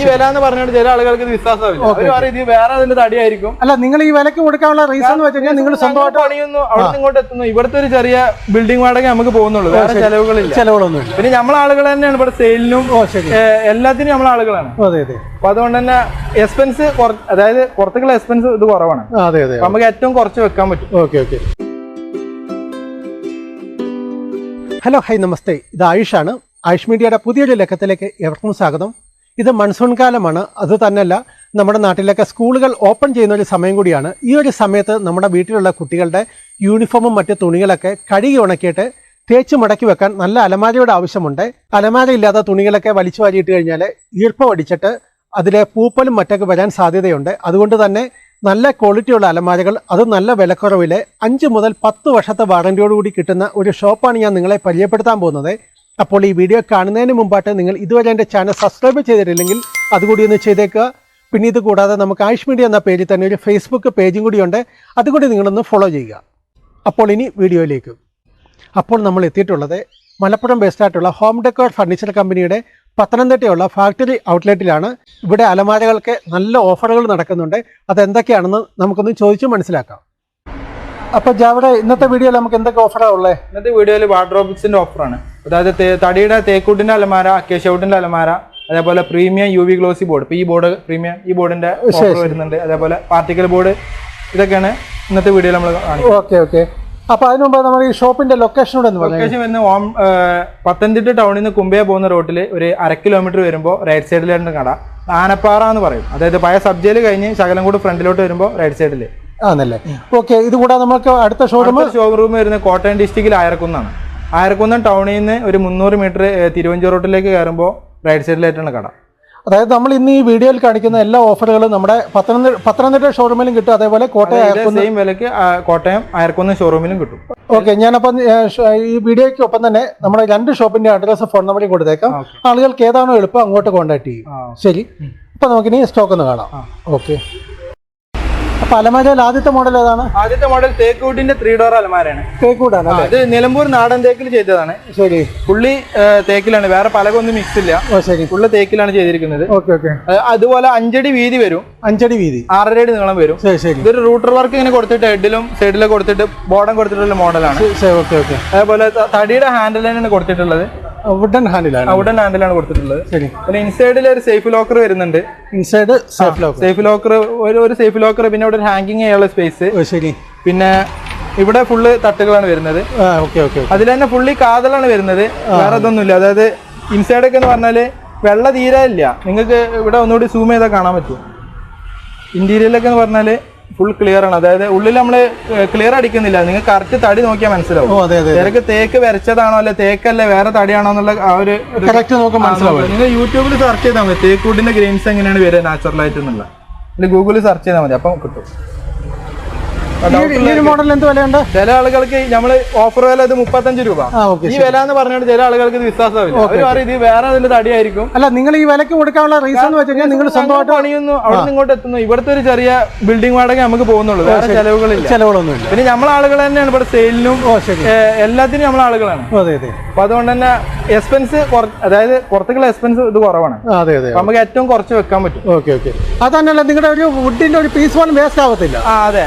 ഈ വില എന്ന് പറഞ്ഞിട്ട് ചില ആളുകൾക്ക് വിശ്വാസമില്ല ഇത് വേറെ അതിന്റെ തടിയായിരിക്കും. അല്ല നിങ്ങൾ ഈ വിലക്ക് കൊടുക്കാനുള്ള റീസൺ എന്ന് വെച്ച് കഴിഞ്ഞാൽ നിങ്ങൾ സ്വന്തമായിട്ട് പണിയുന്നു അവിടെ ഇങ്ങോട്ട് എത്തുന്നു. ഇവിടുത്തെ ഒരു ചെറിയ ബിൽഡിംഗ് വാടക നമുക്ക് പോകുന്നുള്ളൂ വേറെ ചെലവുകളില്ല. ചെലവുകളൊന്നും പിന്നെ നമ്മൾ ആളുകൾ തന്നെയാണ് ഇവിടെ സെയിലിനും എല്ലാത്തിനും നമ്മൾ ആളുകളാണ്. അതെ അതെ. അപ്പൊ അതുകൊണ്ട് തന്നെ എക്സ്പെൻസ് അതായത് പുറത്തേക്കുള്ള എക്സ്പെൻസ് ഇത് കുറവാണ്. അതെ അതെ നമുക്ക് ഏറ്റവും കുറച്ച് വെക്കാൻ പറ്റും. Okay okay. ഹലോ ഹൈ നമസ്തേ. ഇത് ആയുഷാണ് ആയുഷ് മീഡിയയുടെ പുതിയൊരു ലക്കത്തിലേക്ക് എവർക്കും സ്വാഗതം. ഇത് മൺസൂൺ കാലമാണ് അത് തന്നെയല്ല നമ്മുടെ നാട്ടിലൊക്കെ സ്കൂളുകൾ ഓപ്പൺ ചെയ്യുന്ന ഒരു സമയം കൂടിയാണ്. ഈ ഒരു സമയത്ത് നമ്മുടെ വീട്ടിലുള്ള കുട്ടികളുടെ യൂണിഫോമും മറ്റ് തുണികളൊക്കെ കഴുകി ഉണക്കിയിട്ട് തേച്ച് മടക്കി വെക്കാൻ നല്ല അലമാരയുടെ ആവശ്യമുണ്ട്. അലമാര ഇല്ലാത്ത തുണികളൊക്കെ വലിച്ചു വാരിയിട്ട് കഴിഞ്ഞാൽ ഈർപ്പം അടിച്ചിട്ട് അതിലെ പൂപ്പലും മറ്റൊക്കെ വരാൻ സാധ്യതയുണ്ട്. അതുകൊണ്ട് തന്നെ നല്ല ക്വാളിറ്റിയുള്ള അലമാരകൾ അത് നല്ല വിലക്കുറവിൽ അഞ്ച് മുതൽ പത്ത് വർഷത്തെ വാറന്റിയോടുകൂടി കിട്ടുന്ന ഒരു ഷോപ്പാണ് ഞാൻ നിങ്ങളെ പരിചയപ്പെടുത്താൻ പോകുന്നത്. അപ്പോൾ ഈ വീഡിയോ കാണുന്നതിന് മുമ്പായിട്ട് നിങ്ങൾ ഇതുവരെ എന്റെ ചാനൽ സബ്സ്ക്രൈബ് ചെയ്തിട്ടില്ലെങ്കിൽ അതുകൂടി ഒന്ന് ചെയ്തേക്കുക. പിന്നെ ഇത് കൂടാതെ നമുക്ക് ആയുഷ് മീഡിയ എന്ന പേജിൽ തന്നെ ഒരു ഫേസ്ബുക്ക് പേജും കൂടിയുണ്ട്. അതുകൂടി നിങ്ങളൊന്ന് ഫോളോ ചെയ്യുക. അപ്പോൾ ഇനി വീഡിയോയിലേക്ക്. അപ്പോൾ നമ്മൾ എത്തിയിട്ടുള്ളത് മലപ്പുറം ബേസ്ഡ് ആയിട്ടുള്ള ഹോം ഡെക്കോർ ഫർണിച്ചർ കമ്പനിയുടെ പത്തനംതിട്ടയുള്ള ഫാക്ടറി ഔട്ട്ലെറ്റിലാണ് ഇവിടെ അലമാരകൾക്ക് നല്ല ഓഫറുകൾ നടക്കുന്നുണ്ട്. അതെന്തൊക്കെയാണെന്ന് നമുക്കൊന്ന് ചോദിച്ചു മനസ്സിലാക്കാം. അപ്പോൾ ജാവിടെ ഇന്നത്തെ വീഡിയോയിൽ നമുക്ക് എന്തൊക്കെ ഓഫറാണ് ഉള്ളത് ഇന്നത്തെ വീഡിയോയിൽ വാർഡ്രോബിക്സിന്റെ ഓഫറാണ് അതായത് തടിയുടെ തേക്കൂട്ടിന്റെ അലമാര അക്കേഷൗട്ടിന്റെ അലമാര അതേപോലെ premium U V glossy board ഇപ്പൊ ഈ ബോർഡ് പ്രീമിയം ഈ ബോർഡിന്റെ ഓഫർ വരുന്നുണ്ട്. അതേപോലെ പാർട്ടിക്കൽ ബോർഡ് ഇതൊക്കെയാണ് ഇന്നത്തെ വീഡിയോയിൽ നമ്മൾ കാണിക്കുന്നത്. Okay okay. അപ്പൊ അതിനു മുമ്പ് നമ്മൾ ഈ ഷോപ്പിന്റെ ലൊക്കേഷൻ ലൊക്കേഷൻ വരുന്ന ഓം പത്തനംതിട്ട ടൗണിൽ നിന്ന് കുമ്പയ പോകുന്ന റോട്ടിൽ ഒരു അര കിലോമീറ്റർ വരുമ്പോൾ റൈറ്റ് സൈഡിലായിട്ട് കട. ആനപ്പാറ എന്ന് പറയും. അതായത് പഴയ സബ്ജയിൽ കഴിഞ്ഞ് ശകലം കൂടി ഫ്രണ്ടിലോട്ട് വരുമ്പോൾ റൈറ്റ് സൈഡിൽ ആണല്ലേ? ഓക്കെ ഇത് കൂടാതെ നമുക്ക് അടുത്ത ഷോറൂം ഷോറൂം വരുന്നത് കോട്ടയം ഡിസ്ട്രിക്റ്റിൽ ആയർക്കുന്നതാണ് ആയർക്കുന്നം ടൗണിൽ നിന്ന് ഒരു മുന്നൂറ് മീറ്റർ തിരുവഞ്ചൂർ റോട്ടിലേക്ക് കയറുമ്പോൾ റൈറ്റ് സൈഡിലായിട്ടാണ് കട. അതായത് നമ്മൾ ഇന്ന് ഈ വീഡിയോയിൽ കാണിക്കുന്ന എല്ലാ ഓഫറുകളും നമ്മുടെ പത്തനംതിട്ട പത്തനംതിട്ട ഷോറൂമിലും കിട്ടും. അതേപോലെ കോട്ടയം സെയിം വിലക്ക് കോട്ടയം അയർക്കുന്ന ഷോറൂമിലും കിട്ടും. ഓക്കെ ഞാനപ്പം ഈ വീഡിയോയ്ക്ക് ഒപ്പം തന്നെ നമ്മുടെ രണ്ട് ഷോപ്പിന്റെ അഡ്രസ്സ് ഫോൺ നമ്പറിൽ കൊടുത്തേക്കാം. ആളുകൾക്ക് ഏതാണോ എളുപ്പം അങ്ങോട്ട് കോൺടാക്ട് ചെയ്യും. ശരി. അപ്പൊ നമുക്കിനി സ്റ്റോക്ക് ഒന്ന് കാണാം. ഓക്കെ അപ്പൊ അലമാരയിൽ ആദ്യത്തെ മോഡൽ ഏതാണ്? ആദ്യത്തെ മോഡൽ തേക്കൂട്ടിന്റെ ത്രീ ഡോർ അലമാരയാണ്. തേക്കൂട്ടാണ് അത് നിലമ്പൂർ നാടൻ തേക്കിൽ ചെയ്തതാണ്. ശരി. പുള്ളി തേക്കിലാണ്. വേറെ പലകൊന്നും മിക്സ് ഇല്ല. ശരി. പുള്ളി തേക്കിലാണ് ചെയ്തിരിക്കുന്നത്. Okay okay. അതുപോലെ അഞ്ചടി വീതി വരും. അഞ്ചടി വീതി. ആറര അടി നീളം വരും. ശരി ശരി. ഇതൊരു റൂട്ടർ വർക്ക് ഇങ്ങനെ കൊടുത്തിട്ട് ഹെഡിലും സൈഡിലും കൊടുത്തിട്ട് ബോർഡം കൊടുത്തിട്ടുള്ള മോഡലാണ് ശരി ഓക്കെ ഓക്കെ. അതേപോലെ തടിയുടെ ഹാൻഡിൽ തന്നെയാണ് കൊടുത്തിട്ടുള്ളത്. വുഡൻ ഹാൻഡിലാണ് വുഡൻ ഹാൻഡിലാണ് കൊടുത്തിട്ടുള്ളത്. ശരി. പിന്നെ ഇൻസൈഡിൽ ഒരു സേഫ് ലോക്കർ വരുന്നുണ്ട്. Inside safe locker safe locker ഒരു സേഫ് ലോക്കർ പിന്നെ ഇവിടെ ഒരു ഹാങ്കിങ് ചെയ്യാനുള്ള സ്പേസ് ശരി. പിന്നെ ഇവിടെ ഫുള്ള് തട്ടുകളാണ് വരുന്നത്. അതിൽ തന്നെ ഫുള്ളി കാതലാണ് വരുന്നത്. വേറെ ഇതൊന്നുമില്ല. അതായത് ഇൻസൈഡ് ഒക്കെ എന്ന് പറഞ്ഞാൽ വെള്ള തീരെ ഇല്ല. നിങ്ങൾക്ക് ഇവിടെ ഒന്നുകൂടി സൂം ചെയ്താൽ കാണാൻ പറ്റും. ഇന്റീരിയറിലൊക്കെ എന്ന് പറഞ്ഞാൽ ഫുൾ ക്ലിയർ ആണ്. അതായത് ഉള്ളിൽ നമ്മൾ ക്ലിയർ അടിക്കുന്നില്ല. നിങ്ങൾ കറക്റ്റ് തടി നോക്കിയാൽ മനസ്സിലാവും. തിരക്ക് തേക്ക് വരച്ചതാണോ അല്ലെ തേക്കല്ലേ വേറെ തടിയാണോ എന്നുള്ള ആ ഒരു കറക്റ്റ് മനസ്സിലാവും നിങ്ങൾ യൂട്യൂബിൽ സെർച്ച് ചെയ്താൽ മതി. തേക്കൂടിന്റെ ഗ്രെയിൻസ് എങ്ങനെയാണ് വരിക നാച്ചുറൽ ആയിട്ട് എന്നുള്ള ഗൂഗിളിൽ സെർച്ച് ചെയ്താൽ മതി. അപ്പം കിട്ടും. എന്ത് വിലയുണ്ട്? ചില ആളുകൾക്ക് നമ്മൾ ഓഫർ വില ഇത് മുപ്പത്തഞ്ച് രൂപ. ഈ വില എന്ന് പറഞ്ഞാൽ ചില ആളുകൾക്ക് ഇത് വിശ്വാസമില്ല ഇത് വേറെ അതിന്റെ തടിയായിരിക്കും അല്ല നിങ്ങൾ ഈ വിലക്ക് കൊടുക്കാനുള്ള റീസൺ എന്ന് വെച്ചാൽ നിങ്ങൾ സ്വന്തമായിട്ട് പണിയുന്നു അവിടെ ഇങ്ങോട്ട് എത്തുന്നു. ഇവിടുത്തെ ഒരു ചെറിയ ബിൽഡിംഗ് വാടക നമുക്ക് പോകുന്നുള്ളൂ. വേറെ ചെലവുകളില്ല. ചെലവുകളൊന്നുമില്ല. പിന്നെ നമ്മൾ ആളുകൾ തന്നെയാണ് ഇവിടെ സെയിലിനും എല്ലാത്തിനും നമ്മളാളുകളാണ്. അതെ അതെ. അപ്പൊ അതുകൊണ്ട് തന്നെ എക്സ്പെൻസ് അതായത് പുറത്തേക്കുള്ള എക്സ്പെൻസ് ഇത് കുറവാണ്. അതെ അതെ നമുക്ക് ഏറ്റവും കുറച്ച് വെക്കാൻ പറ്റും. Okay okay. അതന്നല്ല നിങ്ങളുടെ ഒരു വുഡിന്റെ ഒരു പീസ് പോലും വേസ്റ്റ് ആവത്തില്ല. ആ അതെ.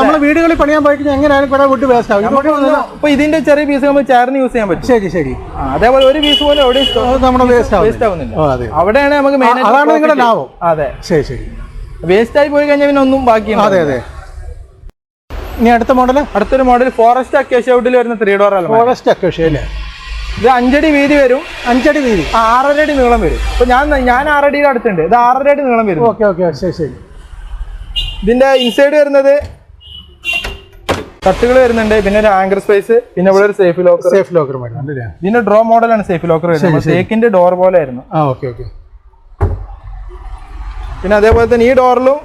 നമ്മൾ വീടുകളിൽ പണിയാൻ പോയി കഴിഞ്ഞാൽ കുറെ വുഡ് വേസ്റ്റ് ആവും. ഇപ്പൊ ഇതിന്റെ ചെറിയ പീസ് നമ്മൾ ചേർന്ന് യൂസ് ചെയ്യാൻ പറ്റും. ശരി ശരി. അതേപോലെ ഒരു പീസ് പോലും എവിടെ നമ്മുടെ വേസ്റ്റ് വേസ്റ്റ് ആവുന്നില്ല. അവിടെയാണ് നമുക്ക് മെയിൻ അതാണ് നിങ്ങളുടെ ലാഭം. അതെ. ശരി ശരി. വേസ്റ്റ് ആയി പോയി കഴിഞ്ഞാൽ പിന്നെ ഒന്നും ബാക്കി അതെ അതെ. ഇനി അടുത്ത മോഡൽ അടുത്തൊരു മോഡൽ ഫോറസ്റ്റ് അക്കേഷ്യ വുഡിൽ വരുന്ന ത്രീ ഡോർ ഫോറസ്റ്റ് അക്കേഷ്യ അല്ലേ? ഇത് അഞ്ചടി വീതി വരും. അഞ്ചടി വീതി. ആറര അടി നീളം വരും. ഇപ്പൊ ഞാൻ ഞാൻ ആറടിയുടെ അടുത്തുണ്ട്. ഇത് ആറര അടി നീളം വരും. ഓക്കെ ഓക്കെ ശരി ശരി. ഇതിന്റെ ഇൻസൈഡ് വരുന്നത് തട്ടുകൾ വരുന്നുണ്ട്. പിന്നെ ഒരു ആങ്കർ സ്പേസ് പിന്നെ ഇവിടെ ഒരു സേഫ് ലോക്കർ സേഫ് ലോക്കർ ഇതിന്റെ ഡ്രോ മോഡലാണ് സേഫ് ലോക്കർ വരുന്നത്. തേക്കിന്റെ ഡോർ പോലെ ആയിരുന്നു. ആ ഓക്കെ ഓക്കെ. പിന്നെ അതേപോലെ തന്നെ ഈ ഡോറിലും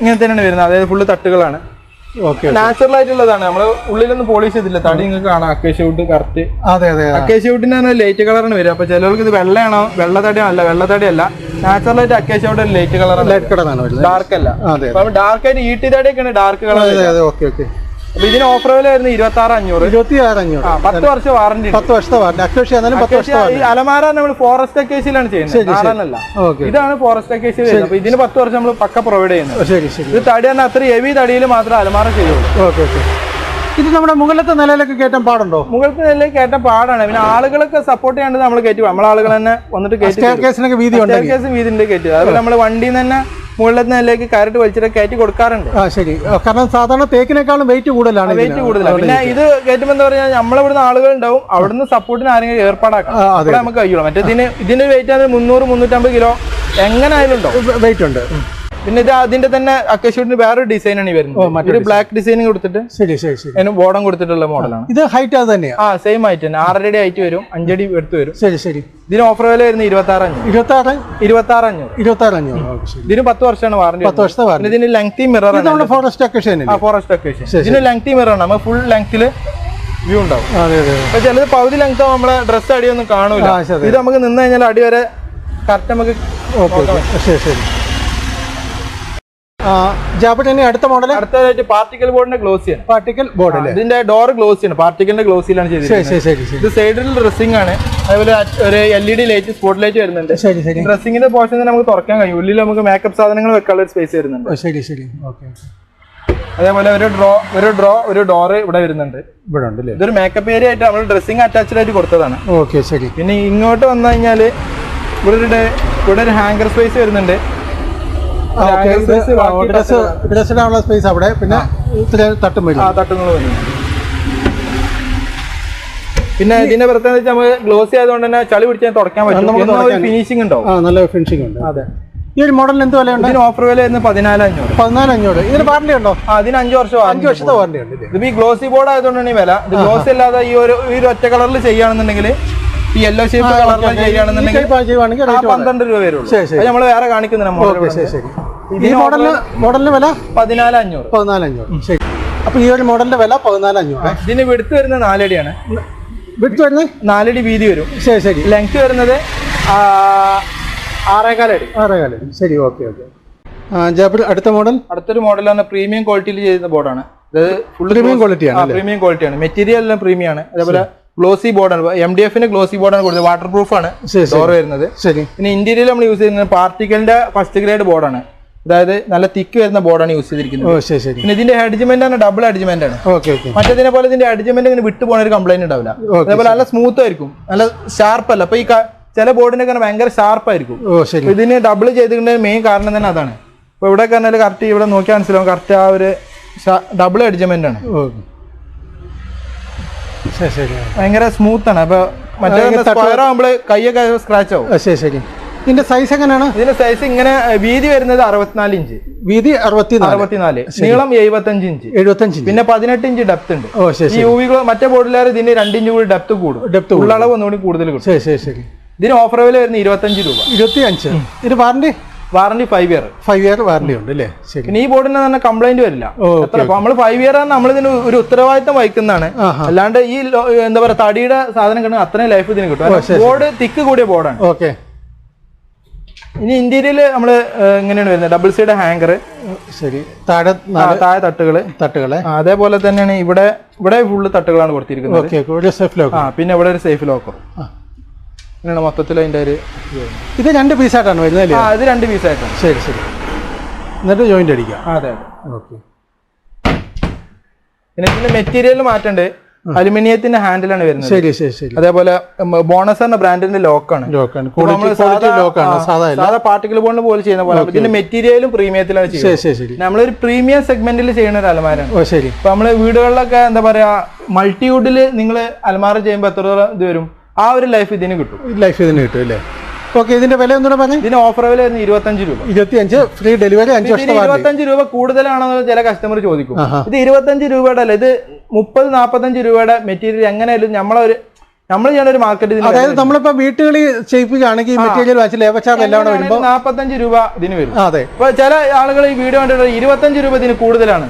ഇങ്ങനെ തന്നെയാണ് വരുന്നത്. അതായത് ഫുള്ള് തട്ടുകളാണ്. നാച്ചുറൽ ആയിട്ടുള്ളതാണ്. നമ്മൾ ഉള്ളിലൊന്നും പോളിഷ് ചെയ്തില്ല. തടി നിങ്ങൾക്ക് കാണാം. അക്കേഷ്യ വുഡ് കറക്റ്റ് അതെ അതെ. അക്കേഷ്യ വുഡിന് ലൈറ്റ് കളറാണ് വരിക. അപ്പൊ ചിലർക്ക് ഇത് വെള്ളയാണോ? വെള്ള തടി അല്ല വെള്ള തടി അല്ല നാച്ചുറൽ ആയിട്ട് അക്കേഷ്യ വുഡ് ലൈറ്റ് കളറാണ് ലൈറ്റ് കളറാണ് ഡാർക്ക് അല്ല. ഡാർക്ക് ആയിട്ട് ഈട്ടി തടിയൊക്കെയാണ് ഡാർക്ക് കളർ ഓക്കെ ഓക്കെ. ഇതിന് ഓഫർ വില വരുന്നത് ഇരുപത്തി ആറ് അഞ്ഞൂറ്. ഇരുപത്തി ആറ് അഞ്ഞൂറ് പത്ത് വർഷം വാറന്റി പത്ത് വർഷത്തെ പത്ത് വർഷത്തെ ഈ അലമാര നമ്മൾ ഫോറസ്റ്റ് അക്കേസിലാണ് ചെയ്യുന്നത്. ഓക്കെ. ഇതാണ് ഫോറസ്റ്റ് വരുന്നത്. അപ്പൊ ഇതിന് പത്ത് വർഷം നമ്മൾ പക്ക പ്രൊവൈഡ് ചെയ്യുന്നത്. ശരി ശരി. ഇത് തടി തന്നെ അത്ര ഹെവി തടിയിൽ മാത്രം അലമാര ചെയ്യുള്ളൂ ഓക്കെ ഓക്കെ. ഇത് നമ്മുടെ മുകളിലത്തെ നിലയിലൊക്കെ കയറ്റാൻ പാടുണ്ടോ? മുകളിലത്തെ നിലയിൽ കയറ്റാൻ പാടാണ്. പിന്നെ ആളുകളൊക്കെ സപ്പോർട്ട് ചെയ്യാണ്ട് നമ്മൾ കയറ്റി നമ്മളെ ആളുകൾ തന്നെ വന്നിട്ട് കേസിനൊക്കെ വീതി ഉണ്ട് കേസ് വീതിന്റെ കയറ്റി അതുപോലെ നമ്മൾ വണ്ടിയിൽ നിന്ന് തന്നെ മുകളിലത്തെ നിലയിലേക്ക് കയറിട്ട് വലിച്ചിട്ട് കയറ്റി കൊടുക്കാറുണ്ട്. ആ ശരി. കാരണം സാധാരണ തേക്കിനേക്കാളും വെയിറ്റ് കൂടുതലാണ് വെയിറ്റ് കൂടുതലാണ്. പിന്നെ ഇത് കയറ്റുമ്പോൾ എന്താ പറഞ്ഞാൽ നമ്മളിവിടുന്ന് ആളുകൾ ഉണ്ടാവും അവിടുന്ന് സപ്പോർട്ടിന് ആരെങ്കിലും ഏർപ്പാടാക്കാം നമുക്ക് കഴിയുള്ളൂ. മറ്റേ ഇതിന് ഇതിന്റെ വെയിറ്റ് ആണ് മുന്നൂറ് മുന്നൂറ്റമ്പത് കിലോ എങ്ങനെ ആയാലും ഉണ്ടോ? വെയിറ്റ് ഉണ്ട്. പിന്നെ ഇത് അതിന്റെ തന്നെ അക്കഷൂട്ടിന് വേറൊരു ഡിസൈൻ ആണ് ഈ വരുന്നത്. ഒരു ബ്ലാക്ക് ഡിസൈൻ കൊടുത്തിട്ട് ശരി ശരി ശരി. അതിന് ബോർഡം കൊടുത്തിട്ടുള്ള മോഡലാണ്. ഇത് ഹൈറ്റ് അത് തന്നെയാ? ആ സെയിം ഹൈറ്റ് തന്നെ. ആറരടി ഹൈറ്റ് വരും അഞ്ചടി എടുത്ത് വരും. ശരി ശരി. ഇതിന് ഓഫർ വില വരുന്നത് ഇരുപത്തി ആറ് അഞ്ഞൂറ്. ഇരുപത്തി ആറ് ഇരുപത്തി ആറ് അഞ്ഞൂറ്. ഇരുപത്തി ആറ് അഞ്ഞൂറ് ഇതിന് പത്ത് വർഷമാണ് വാറണ്ടി പത്ത് വർഷത്തെ വാറണ്ടി ഇതിന് ലെങ്തി മിറർ ആണ്. ഫോറസ്റ്റ് അക്കേഷൻ ആ ഫോറസ്റ്റ് അക്കേഷൻ ഇതിന് ലെങ്തി മിറർ ആണ്. ഫുൾ ലെങ്തിൽ വ്യൂ ഉണ്ടാവും. അപ്പൊ ചിലത് പകുതി ലെങ്ത് നമ്മളെ ഡ്രസ് അടിയൊന്നും കാണൂല ഇത് നമുക്ക് നിന്ന് കഴിഞ്ഞാൽ അടി വരെ കറക്റ്റ് നമുക്ക് ശരി ശരി. ആ ജാപ്പട്ടിന് അടുത്ത മോഡൽ അടുത്തതായിട്ട് പാർട്ടിക്കൽ ബോർഡിന്റെ ഗ്ലോസി ആണ്. പാർട്ടിക്കൽ ബോർഡ് ഇതിന്റെ ഡോർ ഗ്ലോസി ചെയ്യണം പാർട്ടിക്കലിന്റെ ഗ്ലോസിലാണ് ചെയ്തത് ഇത് സൈഡിൽ ഡ്രസ്സിംഗ് ആണ്. അതേപോലെ ഒരു L E D light spot light വരുന്നുണ്ട്. ഡ്രസ്സിംഗിന്റെ പോർഷൻ തന്നെ നമുക്ക് തുറക്കാൻ കഴിയും. ഉള്ളിൽ നമുക്ക് മേക്കപ്പ് സാധനങ്ങൾ വെക്കാനുള്ള ഒരു സ്പേസ് വരുന്നുണ്ട്. ശരി ശരി. ഓക്കെ അതേപോലെ ഒരു ഡ്രോ ഒരു ഡ്രോ ഒരു ഡോർ ഇവിടെ വരുന്നുണ്ട്. ഇവിടെ ഉണ്ട് ഇതൊരു മേക്കപ്പ് ഏരിയ ആയിട്ട് നമ്മൾ ഡ്രസ്സിംഗ് അറ്റാച്ച്ഡ് ആയിട്ട് കൊടുത്തതാണ്. ഓക്കെ ശരി. പിന്നെ ഇങ്ങോട്ട് വന്നു കഴിഞ്ഞാൽ ഇവിടെ ഒരു ഇവിടെ ഒരു ഹാങ്കർ സ്പേസ് വരുന്നുണ്ട്. ഡ്രസ് ഡ്രസ്സിടാനുള്ള സ്പേസ് അവിടെ. പിന്നെ ഇത്ര തട്ടും വരും ആ തട്ടുകൾ വരും പിന്നെ ഇതിന്റെ പ്രത്യേകത വെച്ചാൽ നമുക്ക് ഗ്ലോസി ആയതുകൊണ്ട് തന്നെ ചളി പിടിച്ചാൽ തുടക്കാൻ പറ്റും. ഫിനിഷിംഗ് ഉണ്ടോ ആ നല്ല ഫിനിഷിംഗ് ഉണ്ട്. അതെ. ഈ ഒരു മോഡലിന് എന്ത് വിലയുണ്ട്? ഇതിന് ഓഫർ വില വരുന്നത് പതിനാലഞ്ഞൂറ്. പതിനാലഞ്ഞൂറ്. ഇതിന് വാറണ്ടി ഉണ്ടോ? ആ അതിന് അഞ്ച് വർഷം അഞ്ച് വർഷത്തെ വാറണ്ടി ഉണ്ട് ഇത് ഈ ഗ്ലോസി ബോർഡ് ആയതുകൊണ്ടാണ് ഈ വില. ഗ്ലോസ് ഗ്ലോസി അല്ലാതെ ഈ ഒരു ഈ ഒരു ഒറ്റ കളറിൽ ചെയ്യുകയാണെന്നുണ്ടെങ്കിൽ ഈ യെല്ലോ ഷേപ്പ് കളറിൽ ചെയ്യുകയാണെന്നുണ്ടെങ്കിൽ പന്ത്രണ്ട് രൂപ വരുള്ളൂ. നമ്മൾ വേറെ കാണിക്കുന്നില്ല ഓക്കെ ശരി ശരി. ഈ മോഡലിന് മോഡലിന് വില? പതിനാല് അഞ്ഞൂറ് പതിനാല് അഞ്ഞൂറ് ശരി. അപ്പൊ ഈ ഒരു മോഡലിന്റെ വില പതിനാല് അഞ്ഞൂറ് ഇതിന് വെടുത്ത് വരുന്ന നാലടിയാണ്. വിട്ട് വരുന്നത്? നാലടി വീതി വരും. ശരി ശരി. ലെങ്ത് വരുന്നത് ആറേകാലടി ആറേകാലടി ആറേകാൽ ശരി ഓക്കെ ഓക്കെ അടുത്ത മോഡൽ അടുത്തൊരു മോഡലാണ് പ്രീമിയം ക്വാളിറ്റിയിൽ ചെയ്യുന്ന ബോർഡാണ് ഇത് ഫുൾ പ്രീമിയം ക്വാളിറ്റിയാണ് പ്രീമിയം ക്വാളിറ്റിയാണ് മെറ്റീരിയൽ എല്ലാം പ്രീമിയം ആണ്. അതേപോലെ ഗ്ലോസി ബോർഡാണ് എം ഡി എഫിന്റെ ഗ്ലോസി ബോർഡാണ് കൊടുത്തത്. വാട്ടർ പ്രൂഫ് ആണ് ഡോർ വരുന്നത്. ശരി. പിന്നെ ഇന്റീരിയൽ നമ്മൾ യൂസ് ചെയ്യുന്നത് പാർട്ടിക്കലിന്റെ ഫസ്റ്റ് ഗ്രേഡ് ബോർഡാണ് അതായത് നല്ല തിക്ക് വരുന്ന ബോർഡാണ് യൂസ് ചെയ്തിരിക്കുന്നത്. പിന്നെ ഇതിന്റെ അഡ്ജ്മെന്റ് ആണ് ഡബിൾ അഡ്ജ്മെന്റ് ആണ്. Okay okay. മറ്റേതിനെ പോലെ ഇതിന്റെ അഡ്ജ്മെന്റ് ഇങ്ങനെ വിട്ടു പോകുന്ന ഒരു കംപ്ലൈന്റ് ഉണ്ടാവില്ല. അതേപോലെ നല്ല സ്മൂത്ത് ആയിരിക്കും. നല്ല ഷാർപ്പ് അല്ല. അപ്പൊ ഈ ചില ബോർഡിനൊക്കെ ഭയങ്കര ഷാർപ്പ് ആയിരിക്കും. ഇതിന് ഡബിൾ ചെയ്തിട്ടുള്ള മെയിൻ കാരണം തന്നെ അതാണ്. അപ്പൊ ഇവിടെ കറക്റ്റ് ഇവിടെ നോക്കിയാൽ മനസ്സിലാവും. കറക്റ്റ് ആ ഒരു ഡബിൾ അഡ്ജ്മെന്റ് ആണ്. ഭയങ്കര സ്മൂത്ത് ആണ്. അപ്പൊ മറ്റേ സ്ക്വയർ ആകുമ്പോൾ കൈയൊക്കെ സ്ക്രാച്ച് ആവും. ശരി ശരി. ഇതിന്റെ സൈസ് എങ്ങനെയാണ്? ഇതിന്റെ സൈസ് ഇങ്ങനെ വീതി വരുന്നത് അറുപത്തിനാല് ഇഞ്ച്. വീതി അറുപത്തിനാല്. നീളം എഴുപത്തഞ്ച് ഇഞ്ച്. എഴുപത്തഞ്ച് പിന്നെ പതിനെട്ട് ഇഞ്ച് ഡെപ്ത് ഉണ്ട്. ഈ വി മറ്റേ ബോർഡിലേറെ ഇതിന് രണ്ട് ഇഞ്ച് കൂടി ഡെപ്ത് കൂടും. ഡെപ്ത് ഉള്ളളവ് ഒന്നുകൂടി കൂടുതൽ ശരി ശരി ശരി. ഇതിന് ഓഫർ വില വരുന്നത് ഇരുപത്തഞ്ച് രൂപ. ഇരുപത്തി അഞ്ച് ഇത് warranty warranty five year five year warranty ഉണ്ട് അല്ലേ? ശരി. പിന്നെ ഈ ബോർഡിന് തന്നെ കംപ്ലൈന്റ് വരില്ല. നമ്മൾ ഫൈവ് ഇയർ ആണ് നമ്മൾ ഇതിന് ഒരു ഉത്തരവാദിത്തം വഹിക്കുന്നതാണ്. അല്ലാണ്ട് ഈ എന്താ പറയാ തടിയുടെ സാധനം കിട്ടുന്ന അത്രയും ലൈഫ് ഇതിന് കിട്ടും. ബോർഡ് തിക്ക് കൂടിയ ബോർഡാണ് ഓക്കെ. ഇനി ഇന്റീരിയൽ നമ്മൾ ഇങ്ങനെയാണ് വരുന്നത്? ഡബിൾ സൈഡ് ഹാങ്കർ ശരി. താഴെ താഴെ തട്ടുകൾ. തട്ടുകളെ. അതേപോലെ തന്നെയാണ് ഇവിടെ ഇവിടെ ഫുള്ള് തട്ടുകളാണ് കൊടുത്തിരിക്കുന്നത്. പിന്നെ ഇവിടെ ഒരു സേഫ് ലോക്കർ ആ. ഇങ്ങനെയാണ് മൊത്തത്തിൽ അതിന്റെ ഒരു ഇത്. രണ്ട് പീസായിട്ടാണ് വരുന്നത് അല്ലേ? ആ ഇത് രണ്ട് പീസായിട്ടാണ്. ശരി ശരി. എന്നിട്ട് ജോയിന്റ് അടിക്കാം അതെ അതെ. ഓക്കെ. പിന്നെ ഇതിന്റെ മെറ്റീരിയൽ മാറ്റണ്ട് അലുമിനിയത്തിന്റെ ഹാൻഡിലാണ് വരുന്നത്. ശരി ശരി ശരി. അതേപോലെ ബോണസ് എന്ന ബ്രാൻഡിന്റെ ലോക്കാണ് ലോക്കാണ് സാധാ പാർട്ടിക്കൽ ബോണ്ട് പോലെ ചെയ്യുന്ന പോലെ. ഇതിന്റെ മെറ്റീരിയലും പ്രീമിയത്തിലാണ് ചെയ്യുന്നത്. നമ്മളൊരു പ്രീമിയം സെഗ്മെന്റിൽ ചെയ്യുന്ന ഒരു അലമാരാണ് ശരി. ഇപ്പൊ നമ്മൾ വീടുകളിലൊക്കെ എന്താ പറയാ മൾട്ടിവുഡിൽ നിങ്ങൾ അലമാര ചെയ്യുമ്പോൾ എത്ര ഇത് വരും? ആ ഒരു ലൈഫ് ഇതിന് കിട്ടും. ലൈഫ് ഇതിന് കിട്ടും അല്ലേ? ഓക്കെ ഇതിന്റെ വില ഒന്നുകൂടെ പറഞ്ഞത് ഇതിന് ഓഫർ വില വരുന്നത് ഇരുപത്തഞ്ച് രൂപ. ഇരുപത്തി അഞ്ച് ഫ്രീ ഡെലിവറി അഞ്ച് ഇരുപത്തഞ്ച് രൂപ കൂടുതലാണെന്ന് ചില കസ്റ്റമർ ചോദിക്കും. ഇത് ഇരുപത്തഞ്ച് രൂപയുടെ അല്ല ഇത് മുപ്പത് നാപ്പത്തഞ്ച് രൂപയുടെ മെറ്റീരിയൽ എങ്ങനെയായാലും നമ്മളൊരു നമ്മൾ ചെയ്യേണ്ട ഒരു മാർക്കറ്റ് അതായത് നമ്മളിപ്പോ വീട്ടുകളിൽ ചെയ്യിപ്പിക്കുകയാണെങ്കിൽ മെറ്റീരിയൽ വാച്ച് ലേബർ ചാർജ് എല്ലാം കൂടെ വരുമ്പോൾ നാപ്പത്തഞ്ച് രൂപ ഇതിന് വരും. അതെ. ഇപ്പൊ ചില ആളുകൾ ഈ വീഡിയോ കണ്ടിട്ട് ഇരുപത്തഞ്ച് രൂപ ഇതിന് കൂടുതലാണ്.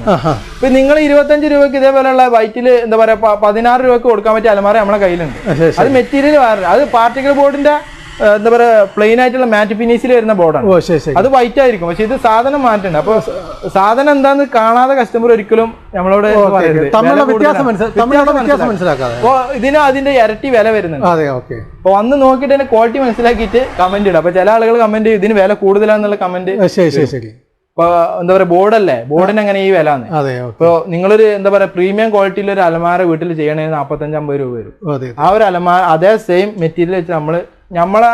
ഇപ്പൊ നിങ്ങൾ ഇരുപത്തഞ്ച് രൂപക്ക് ഇതേപോലെയുള്ള വൈറ്റിൽ എന്താ പറയാ പതിനാറ് രൂപക്ക് കൊടുക്കാൻ പറ്റിയ അലമാര നമ്മളെ കയ്യിലുണ്ട്. അത് മെറ്റീരിയൽ വേറെ. അത് പാർട്ടിക്കൽ ബോർഡിന്റെ എന്താ പറയുക പ്ലെയിൻ ആയിട്ടുള്ള മാറ്റ് ഫിനിഷിൽ വരുന്ന ബോർഡാണ് ഓ ശരി ശരി. അത് വൈറ്റ് ആയിരിക്കും. പക്ഷെ ഇത് സാധനം മാറ്റുണ്ട്. അപ്പൊ സാധനം എന്താന്ന് കാണാതെ കസ്റ്റമർ ഒരിക്കലും നമ്മളോട് അപ്പൊ ഇതിന് അതിന്റെ ഇരട്ടി വില വരുന്നുണ്ട്. അതെ ഓക്കെ. അപ്പൊ വന്ന് നോക്കിയിട്ട് അതിന്റെ ക്വാളിറ്റി മനസ്സിലാക്കിയിട്ട് കമന്റ് ഇടും. അപ്പൊ ചില ആളുകൾ കമന്റ് ചെയ്യും ഇതിന് വില കൂടുതലാന്നുള്ള കമന്റ് ശരി ശരി ശരി. ഇപ്പൊ എന്താ പറയാ ബോർഡല്ലേ ബോർഡിന് അങ്ങനെ ഈ വില ഇപ്പൊ നിങ്ങളൊരു എന്താ പറയാ പ്രീമിയം ക്വാളിറ്റിയിൽ ഒരു അലമാര വീട്ടിൽ ചെയ്യണേ നാപ്പത്തഞ്ച് അമ്പത് രൂപ വരും. ആ ഒരു അലമാര അതേ സെയിം മെറ്റീരിയൽ വെച്ച് നമ്മൾ നമ്മളെ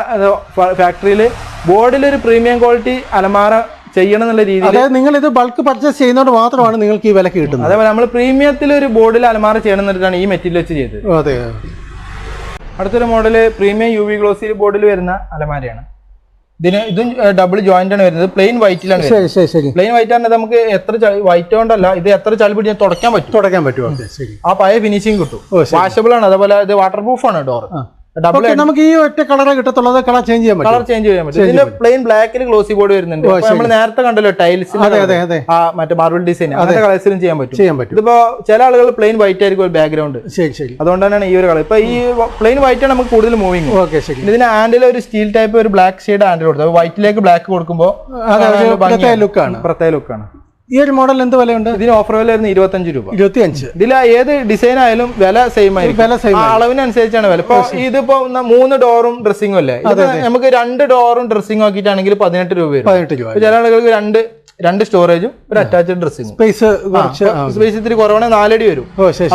ഫാക്ടറിയിൽ ബോർഡിൽ ഒരു പ്രീമിയം ക്വാളിറ്റി അലമാര ചെയ്യണം എന്നുള്ള രീതിയിൽ അതായത് നിങ്ങൾ ഇത് ബൾക്ക് പർച്ചേസ് ചെയ്യുന്നതുകൊണ്ട് മാത്രമാണ് നിങ്ങൾക്ക് ഈ വില കിട്ടുന്നത്. അതേപോലെ നമ്മൾ പ്രീമിയത്തിൽ ഒരു ബോർഡിൽ അലമാര ചെയ്യണം എന്നിട്ടാണ് ഈ മെറ്റീരിയൽ വെച്ച് ചെയ്തത്. അതെ. അടുത്തൊരു മോഡൽ പ്രീമിയം യു വി ഗ്ലോസി ബോർഡിൽ വരുന്ന അലമാരയാണ്. ഇതിന് ഇതും ഡബിൾ ജോയിന്റ് ആണ് വരുന്നത്. പ്ലെയിൻ വൈറ്റിലാണ് ശരി ശരി ശരി. പ്ലെയിൻ വൈറ്റ് ആണ് നമുക്ക് എത്ര വൈറ്റ് കൊണ്ടല്ല ഇത് എത്ര ചളി പിടിച്ചാൽ തുടക്കാൻ പറ്റും? തുടക്കാൻ പറ്റും. ആ പഴയ ഫിനിഷിംഗ് കിട്ടും. വാഷബിൾ ആണ്. അതേപോലെ ഇത് വാട്ടർ പ്രൂഫ് ആണ് ഡോർ നമുക്ക് ഈ ഒറ്റ കളറേ കിട്ടത്തുള്ളത് കളർ ചേഞ്ച് ചെയ്യാൻ പറ്റും. കളർ ചേഞ്ച് ചെയ്യാൻ പറ്റും. ഇതിന്റെ പ്ലെയിൻ ബ്ലാക്കിൽ ഗ്ലോസി ബോർഡ് വരുന്നുണ്ട്. നമ്മൾ നേരത്തെ കണ്ടല്ലോ ടൈൽസ് മറ്റേ മാർബിൾ ഡിസൈൻ അങ്ങനത്തെ കളേഴ്സിലും ചെയ്യാൻ പറ്റും. ചെയ്യാൻ പറ്റും. ഇതിപ്പോ ചില ആളുകൾ പ്ലെയിൻ വൈറ്റ് ആയിരിക്കും ബാക്ക്ഗ്രൗണ്ട് ശരി ശരി. അതുകൊണ്ടാണ് ഈ ഒരു കളർ. ഇപ്പൊ ഈ പ്ലെയിൻ വൈറ്റ് ആണ് നമുക്ക് കൂടുതൽ മൂവിങ് ഓക്കെ ശരി. ഇതിന് ഹാൻഡിൽ ഒരു സ്റ്റീൽ ടൈപ്പ് ഒരു ബ്ലാക്ക് ഷെയ്ഡ് ഹാൻഡിൽ കൊടുത്തു. വൈറ്റിലേക്ക് ബ്ലാക്ക് കൊടുക്കുമ്പോൾ ഒരു പ്രത്യേക ലുക്കാണ് പ്രത്യേക ലുക്കാണ് ഈ ഒരു മോഡൽ എന്ത് വിലയുണ്ട്? ഇതിന് ഓഫർ വില വരുന്നത് ഇരുപത്തഞ്ച് രൂപ. ഇരുപത്തി അഞ്ച് ഇതിൽ ഏത് ഡിസൈൻ ആയാലും വില സെയിം ആയിരിക്കും. വില സെയിം അളവിനനുസരിച്ചാണ് വില. ഇപ്പൊ ഇതിപ്പോ മൂന്ന് ഡോറും ഡ്രസ്സിംഗും അല്ലേ? ഇത് നമുക്ക് രണ്ട് ഡോറും ഡ്രസ്സിംഗും ആക്കിയിട്ടാണെങ്കിൽ പതിനെട്ട് രൂപ വരും. പതിനെട്ട് രൂപ ചില ആളുകൾക്ക് രണ്ട് രണ്ട് സ്റ്റോറേജും ഒരു അറ്റാച്ച്ഡ് ഡ്രസ്സിംഗ് സ്പേസ് സ്പേസ് ഇത്തിരി കുറവാണെങ്കിൽ നാലടി വരും.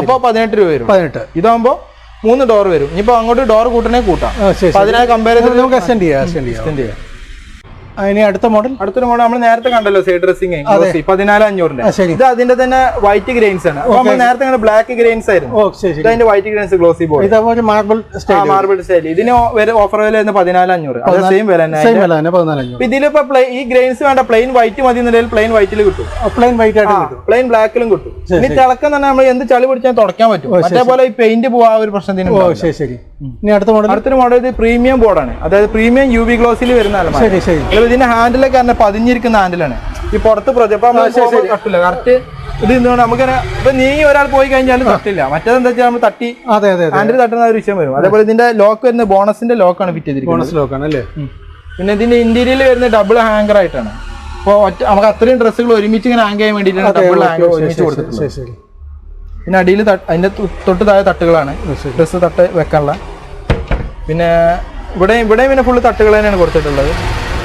അപ്പോൾ പതിനെട്ട് രൂപ വരും. പതിനെട്ട്. ഇതാകുമ്പോ മൂന്ന് ഡോർ വരും. ഇനിയിപ്പോ അങ്ങോട്ട് ഡോർ കൂട്ടണേ കൂട്ടാം. അതിനായി കമ്പയർ ചെയ്ത് നമുക്ക് അസെൻഡ് ചെയ്യാം. അസെൻഡ് ചെയ്യാം. ഇനി അടുത്ത മോഡൽ അടുത്തൊരു മോഡൽ നമ്മൾ നേരത്തെ കണ്ടല്ലോ സൈഡ് ഡ്രസ്സിംഗ് പതിനാല് അഞ്ഞൂറിന്റെ. ഇത് അതിന്റെ തന്നെ വൈറ്റ് ഗ്രെയിൻസ് ആണ്. നമ്മൾ നേരത്തെ കണ്ട ബ്ലാക്ക് ഗ്രെയിൻസ് ആയിരുന്നു. അതിന്റെ വൈറ്റ് ഗ്രെയിൻസ് ഗ്ലോസി ബോർഡ് ഇതേപോലെ മാർബിൾ സ്റ്റൈൽ മാർബിൾ സ്റ്റൈൽ ഇതിന് ഓഫർ വില വരുന്നത് പതിനാല് അഞ്ഞൂറ്. സെയിം വില തന്നെ. സെയിം വില തന്നെ പതിനാലഞ്ഞൂറ് അപ്പൊ ഇതിലിപ്പോ പ്ലെയിൻ ഈ ഗ്രെയിൻസ് വേണ്ട പ്ലെയിൻ വൈറ്റ് മതി എന്നുണ്ടെങ്കിൽ പ്ലെയിൻ വൈറ്റിൽ കിട്ടും. പ്ലെയിൻ വൈറ്റ് ആയിട്ട് കിട്ടും. പ്ലെയിൻ ബ്ലാക്കിലും കിട്ടും. ഇനി തിളക്കം തന്നെ നമ്മൾ എന്ത് ചളി പിടിച്ചാൽ തുടക്കാൻ പറ്റും. അതേപോലെ പോലെ ഈ പെയിന്റ് പോവാ ഒരു പ്രശ്നത്തിന് ഓ ശരി ശരി. ഇനി അടുത്ത മോഡൽ അടുത്തൊരു മോഡൽ ഇത് പ്രീമിയം ബോർഡാണ് അതായത് പ്രീമിയം യു വി ഗ്ലോസിൽ വരുന്ന അലമാര. ശരി ശരി. ഇതിന്റെ ഹാൻഡിലൊക്കെ തന്നെ പതിഞ്ഞിരിക്കുന്ന ഹാൻഡിലാണ് ഈ പുറത്ത് പ്രൊജക്ട് അപ്പൊ കറക്റ്റ് ഇത് എന്തുകൊണ്ട് നമുക്ക് ഇപ്പൊ നീ ഒരാൾ പോയി കഴിഞ്ഞാലും തട്ടില്ല. മറ്റേത് എന്താ വെച്ചാൽ നമ്മൾ തട്ടി. അതെ അതെ ഹാൻഡിൽ തട്ടുന്ന ഒരു വിഷയം വരും. അതേപോലെ ഇതിന്റെ ലോക്ക് വരുന്ന ബോണസിന്റെ ലോക്കാണ് ഫിറ്റ് ചെയ്തിരിക്കുന്നത്. ബോണസ് ലോക്കാണ് അല്ലേ? പിന്നെ ഇതിന്റെ ഇന്റീരിയൽ വരുന്ന ഡബിൾ ഹാങ്കർ ആയിട്ടാണ്. അപ്പോൾ ഒറ്റ നമുക്ക് അത്രയും ഡ്രസ്സുകൾ ഒരുമിച്ച് ഇങ്ങനെ ഹാങ് ചെയ്യാൻ വേണ്ടിയിട്ടാണ് ഡബിൾ ഹാങ്കർ ഒരുമിച്ച് കൊടുത്തിട്ടുള്ളത്. പിന്നെ അടിയിൽ അതിന്റെ തൊട്ട് താഴെ തട്ടുകളാണ്. ഡ്രസ്സ് തട്ട് വെക്കാനുള്ള. പിന്നെ ഇവിടെ ഇവിടെ പിന്നെ ഫുള്ള് തട്ടുകൾ തന്നെയാണ് കൊടുത്തിട്ടുള്ളത്.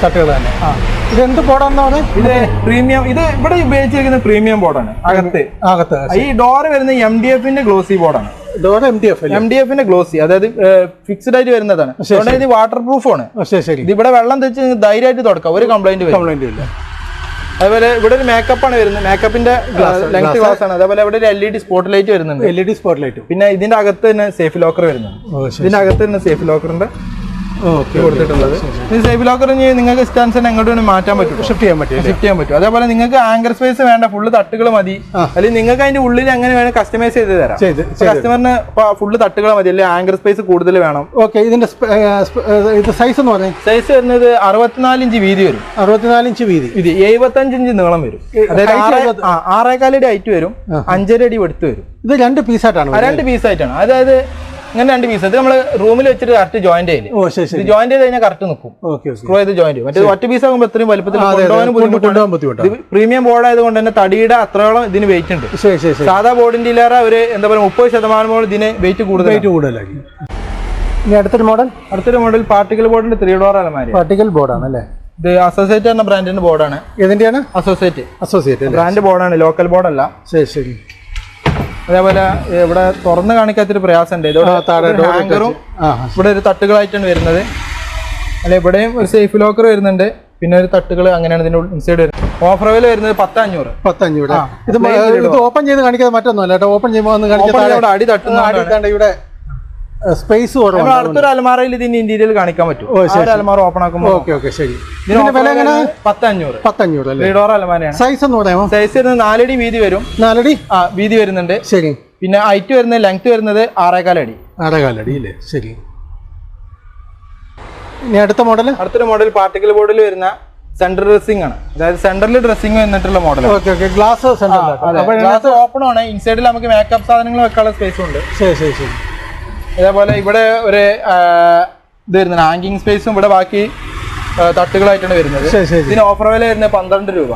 തട്ടുകൾ തന്നെ. ആ. ഇത് എന്ത് ബോർഡാണെന്നാണ് ഇത് പ്രീമിയം ഇത് ഇവിടെ ഉപയോഗിച്ചിരിക്കുന്ന പ്രീമിയം ബോർഡാണ് അകത്ത്. അകത്ത് ഈ ഡോറ് വരുന്ന എം ഡി എഫിന്റെ ഗ്ലോസി ബോർഡാണ് ഡോർ എം എഫ് ഡി എഫിന്റെ ഗ്ലോസി അതായത് ഫിക്സ്ഡ് ആയിട്ട് വരുന്നതാണ്. അതുകൊണ്ട് ഇത് വാട്ടർ പ്രൂഫാണ് ശരി ഇത് ഇവിടെ വെള്ളം തെച്ച് ധൈര്യമായിട്ട് തുടക്കാം. ഒരു കംപ്ലൈന്റ് കംപ്ലൈന്റ് ഇല്ല അതുപോലെ ഇവിടെ ഒരു മേക്കപ്പ് ആണ് വരുന്നത്. മേക്കപ്പിന്റെ ലെങ്ത് ഗ്ലാസ് ആണ്. അതേപോലെ ഇവിടെ ഒരു L E D spot light വരുന്നുണ്ട്. L E D spot light പിന്നെ ഇതിന്റെ അകത്ത് തന്നെ സേഫ് ലോക്കർ വരുന്നുണ്ട്. ഇതിന്റെ അകത്ത് തന്നെ സേഫ് ലോക്കറിന്റെ കൊടുത്തിട്ടുള്ളത്. ഈ സേഫ് ലോക്കർ നിങ്ങൾക്ക് സ്റ്റാൻസ് എങ്ങോട്ട് മാറ്റാൻ പറ്റും. ഷിഫ്റ്റ് ചെയ്യാൻ പറ്റും ഷിഫ്റ്റ് ചെയ്യാൻ പറ്റും. അതേപോലെ നിങ്ങൾക്ക് ആങ്കർ സ്പേസ് വേണ്ട ഫുള്ള് തട്ടുകൾ മതി. അല്ലെങ്കിൽ നിങ്ങൾക്ക് അതിന്റെ ഉള്ളിൽ അങ്ങനെ വേണം കസ്റ്റമൈസ് ചെയ്ത് തരാം. കസ്റ്റമറിന് ഫുള്ള് തട്ടുകൾ മതി അല്ലെങ്കിൽ ആങ്കർ സ്പേസ് കൂടുതൽ വേണം. ഓക്കെ ഇതിന്റെ ഇത് സൈസ് എന്ന് പറഞ്ഞാൽ സൈസ് വരുന്നത് അറുപത്തിനാല് ഇഞ്ച് വീതി വരും. അറുപത്തിനാല് ഇഞ്ച് വീതി. ഇത് എഴുപത്തഞ്ച് ഇഞ്ച് നീളം വരും. അതായത് ആറേകാലടി ഹൈറ്റ് വരും അഞ്ചര അടി വെടുത്ത് വരും. ഇത് രണ്ട് പീസായിട്ടാണ് ആയിട്ടാണ് രണ്ട് പീസ് ആയിട്ടാണ്. അതായത് ഇങ്ങനെ രണ്ട് പീസ് ഇത് നമ്മൾ റൂമിൽ വെച്ചിട്ട് കറക്റ്റ് ജോയിന്റ് ചെയ്യില്ല ഓ ശരി ഇത് ജോയിന്റ് ചെയ്ത് കഴിഞ്ഞാൽ കറക്റ്റ് നിൽക്കും സ്ക്രോ ചെയ്ത് ജോയിന്റ് ചെയ്യും. മറ്റേ ഒറ്റ പീസ് ആകുമ്പോൾ വലുപ്പത്തിൽ അതെ അതെ. കൊണ്ടുപോകാൻ ഇത് പ്രീമിയം ബോർഡ് ആയതുകൊണ്ട് തന്നെ തടിയുടെ അത്രയോളം ഇതിന് വെയിറ്റ് ഉണ്ട്. ശരി ശരി ശരി. സാധാ ബോർഡിന്റെ ഇല്ലാതെ ഒരു എന്താ പറയുക മുപ്പത് ശതമാനമോളം ഇതിന് വെയിറ്റ് കൂടുതൽ വെയിറ്റ് കൂടുതലാക്കി ഇനി അടുത്തൊരു മോഡൽ അടുത്തൊരു മോഡൽ പാർട്ടിക്കൽ ബോർഡിന്റെ ത്രീ ഡോർ അലമാരി. പാർട്ടിക്കൽ ബോർഡാണ് അല്ലേ? ഇത് അസോസിയേറ്റ് എന്ന ബ്രാൻഡിന്റെ ബോർഡാണ് ഏതിന്റെയാണ്? അസോസിയേറ്റ് അസോസിയേറ്റ് അല്ലേ? ബ്രാൻഡ് ബോർഡാണ് ലോക്കൽ ബോർഡല്ല ശരി ശരി. അതേപോലെ ഇവിടെ തുറന്ന് കാണിക്കാത്തൊരു പ്രയാസമുണ്ട്. ഇതോടെ ഹാങ്കറും ഇവിടെ ഒരു തട്ടുകളായിട്ടാണ് വരുന്നത്. അല്ല ഇവിടെയും ഒരു സേഫ് ലോക്കർ വരുന്നുണ്ട്. പിന്നെ ഒരു തട്ടുകൾ അങ്ങനെയാണ് ഇതിന്റെ ഇൻസൈഡ് വരുന്നത്. ഓഫർ വില വരുന്നത് പത്ത് അഞ്ഞൂറ് പത്തഞ്ഞൂടെ ആ, ഇത് ഓപ്പൺ ചെയ്ത് കാണിക്കാതെ മറ്റൊന്നുമല്ല ഓപ്പൺ ചെയ്യുമ്പോൾ അടി തട്ടുന്ന ഇവിടെ സ്പേസ് കുറവാണ് അടുത്തൊരു അലമാറയിൽ ഇതിന്റെ ഇന്റീരിയൽ കാണിക്കാൻ പറ്റും അലമാര ഓപ്പൺ ആക്കുമ്പോൾ ഓക്കെ ഓക്കെ ശരി. ഇതിന് ഇതിന്റെ വില എങ്ങനെ? പത്ത് പത്തഞ്ഞൂറ്. അല്ലേ? Three door അലമാരയാണ്. സൈസ് എന്ന് പറയാമോ? സൈസ് വരുന്നത് നാലടി വീതി വരും. നാലടി? ആ വീതി വരുന്നുണ്ട്. ശരി. പിന്നെ ഹൈറ്റ് വരുന്ന ലെങ്ത് വരുന്നത് ആറേകാലടി. ആറേകാലടി അല്ലേ? ശരി. ഇനി അടുത്ത മോഡൽ അടുത്തൊരു മോഡൽ പാർട്ടിക്കൽ ബോർഡിൽ വരുന്ന സെന്റർ ഡ്രസ്സിംഗ് ആണ്. അതായത് സെന്ററിൽ ഡ്രസ്സിംഗ് വന്നിട്ടുള്ള മോഡൽ ഗ്ലാസ് ഓപ്പൺ ആണ്. ഇൻസൈഡിൽ നമുക്ക് മേക്കപ്പ് സാധനങ്ങൾ വെക്കാനുള്ള സ്പേസ് ഉണ്ട്. ശരി ശരി ശരി. അതേപോലെ ഇവിടെ ഒരു ഇത് വരുന്നത് ഹാങ്കിങ് സ്പേസും ഇവിടെ ബാക്കി തട്ടുകളായിട്ടാണ് വരുന്നത്. ഇതിന് ഓഫർ വില വരുന്നത് പന്ത്രണ്ട് രൂപ.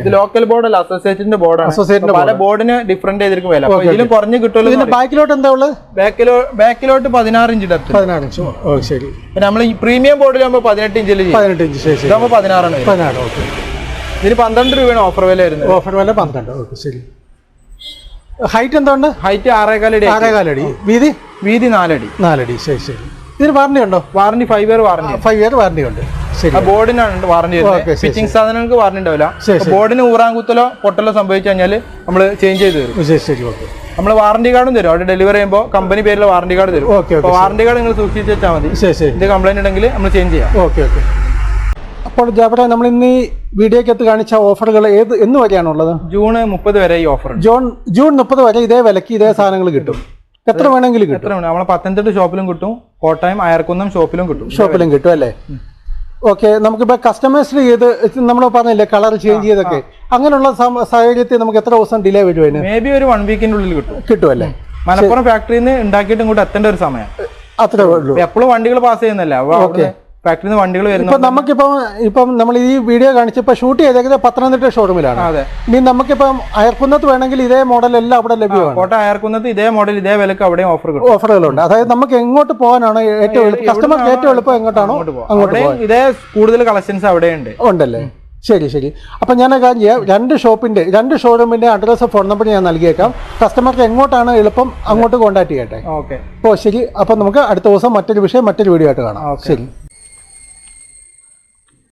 ഇത് ലോക്കൽ ബോർഡ് അല്ല അസോസിയേറ്റിന്റെ ബോർഡാണ് പല ബോർഡിന് ഡിഫറെന്റ് ചെയ്തിരിക്കും വില. ഇതിലും കുറഞ്ഞ് കിട്ടുമല്ലോ ബാക്കിലോട്ട് എന്താ ഉള്ളത്? ബാക്കിലോ ബാക്കിലോട്ട് പതിനാറ് ഇഞ്ച് ഡെപ്ത് പതിനാറ് ഇഞ്ച്. ശരി. പിന്നെ നമ്മൾ ഈ പ്രീമിയം ബോർഡിലാകുമ്പോൾ പതിനെട്ട് ഇഞ്ചിൽ പതിനെട്ട് ഇഞ്ച് ശരി ഇതാകുമ്പോൾ പതിനാറാണ് വരുന്നത്. പതിനാറ് ഓക്കെ ഇതിന് പന്ത്രണ്ട് രൂപയാണ് ഓഫർ വില വരുന്നത്. ഓഫർ വില പന്ത്രണ്ട് ഓക്കെ ശരി. ഹൈറ്റ് എന്താ ഉണ്ട് ഹൈറ്റ് ആറേകാലടി ആറേകാലടി വീതി? വീതി നാലടി. നാലടി. ശരി ശരി. ഇതിന് വാറണ്ടി ഉണ്ടോ? Warranty five year warranty five year warranty ഉണ്ട്. ശരി. ബോർഡിനാണ് വാറണ്ടി ഫിറ്റിംഗ് സാധനങ്ങൾക്ക് വാറണ്ടി ഉണ്ടാവില്ല. ബോർഡിന് ഊറാൻ ഊറാങ്കുത്തലോ പൊട്ടലോ സംഭവിച്ചു കഴിഞ്ഞാൽ നമ്മൾ ചേഞ്ച് ചെയ്ത് തരും. ശരി ശരി ഓക്കെ. നമ്മൾ വാറണ്ടി കാർഡും തരും. അവിടെ ഡെലിവറി ചെയ്യുമ്പോൾ കമ്പനി പേരിൽ വാറണ്ടി കാർഡ് തരും. ഓക്കെ അപ്പോൾ വാറണ്ടി കാർഡ് നിങ്ങൾ സൂക്ഷിച്ച് വെച്ചാൽ മതി. ശരി ശരി. ഇത് കംപ്ലൈന്റ് ഉണ്ടെങ്കിൽ നമ്മൾ ചേഞ്ച് ചെയ്യാം. Okay okay. അപ്പോൾ ജാബറ നമ്മൾ ഇന്ന് ഈ വീഡിയോക്കകത്ത് കാണിച്ച ഓഫറുകൾ ഏത് എന്ന് വരെയാണുള്ളത്? ജൂൺ മുപ്പത് വരെ ഈ ഓഫർ ജൂൺ ജൂൺ മുപ്പത് വരെ ഇതേ വിലക്ക് ഇതേ സാധനങ്ങൾ കിട്ടും. എത്ര വേണമെങ്കിലും കിട്ടും. എത്ര വേണം നമ്മളെ പത്തനംതിട്ട ഷോപ്പിലും കിട്ടും കോട്ടയം അയർക്കുന്നം ഷോപ്പിലും കിട്ടും. ഷോപ്പിലും കിട്ടും അല്ലേ? ഓക്കെ നമുക്കിപ്പോൾ കസ്റ്റമൈസ്ഡ് ചെയ്ത് നമ്മൾ പറഞ്ഞില്ലേ കളർ ചേഞ്ച് ചെയ്തൊക്കെ. അങ്ങനെയുള്ള സം- സാഹചര്യത്തിൽ നമുക്ക് എത്ര ദിവസം ഡിലേ വരും അതിന്? മേ ബി ഒരു വൺ വീക്കിന്റെ ഉള്ളിൽ കിട്ടും. കിട്ടുമല്ലേ മലപ്പുറം ഫാക്ടറിയിൽ നിന്ന് ഉണ്ടാക്കിയിട്ട് ഇങ്ങോട്ട് എത്തേണ്ട ഒരു സമയം. അത്രേ ഉള്ളൂ. എപ്പോഴും വണ്ടികൾ പാസ് ചെയ്യുന്നല്ല? ഫാക്ടറിയിൽ നിന്ന് വണ്ടികൾ വരുന്ന ഇപ്പം നമുക്കിപ്പം ഇപ്പം നമ്മൾ ഈ വീഡിയോ കാണിച്ചപ്പോൾ ഷൂട്ട് ചെയ്തേക്കുന്നത് പത്തനംതിട്ട ഷോറൂമിലാണ് അതെ. ഇനി നമുക്കിപ്പം അയർക്കുന്നത്ത് വേണമെങ്കിൽ ഇതേ മോഡൽ എല്ലാം അവിടെ ലഭ്യമാണ്. കോട്ടയം അയർക്കുന്നത്ത് ഇതേ മോഡൽ ഇതേ വിലക്ക് അവിടെയും ഓഫർ കിട്ടും. ഓഫറുകളുണ്ട് അതായത് നമുക്ക് എങ്ങോട്ട് പോകാനാണ് ഏറ്റവും എളുപ്പം? കസ്റ്റമർക്ക് ഏറ്റവും എളുപ്പം എങ്ങോട്ടാണോ അങ്ങോട്ട് ഇതേ കൂടുതൽ കളക്ഷൻസ് അവിടെയുണ്ട്. ഉണ്ടല്ലേ? ശരി ശരി. അപ്പം ഞാൻ കാര്യം ചെയ്യാം. രണ്ട് ഷോപ്പിന്റെ രണ്ട് ഷോറൂമിന്റെ അഡ്രസ്സ് ഫോൺ നമ്പർ ഞാൻ നൽകിയേക്കാം. കസ്റ്റമർക്ക് എങ്ങോട്ടാണ് എളുപ്പം അങ്ങോട്ട് കോൺടാക്ട് ചെയ്യട്ടെ? ഓക്കെ. ഓ ശരി. അപ്പം നമുക്ക് അടുത്ത ദിവസം മറ്റൊരു വിഷയം മറ്റൊരു വീഡിയോ ആയിട്ട് കാണാം. ശരി.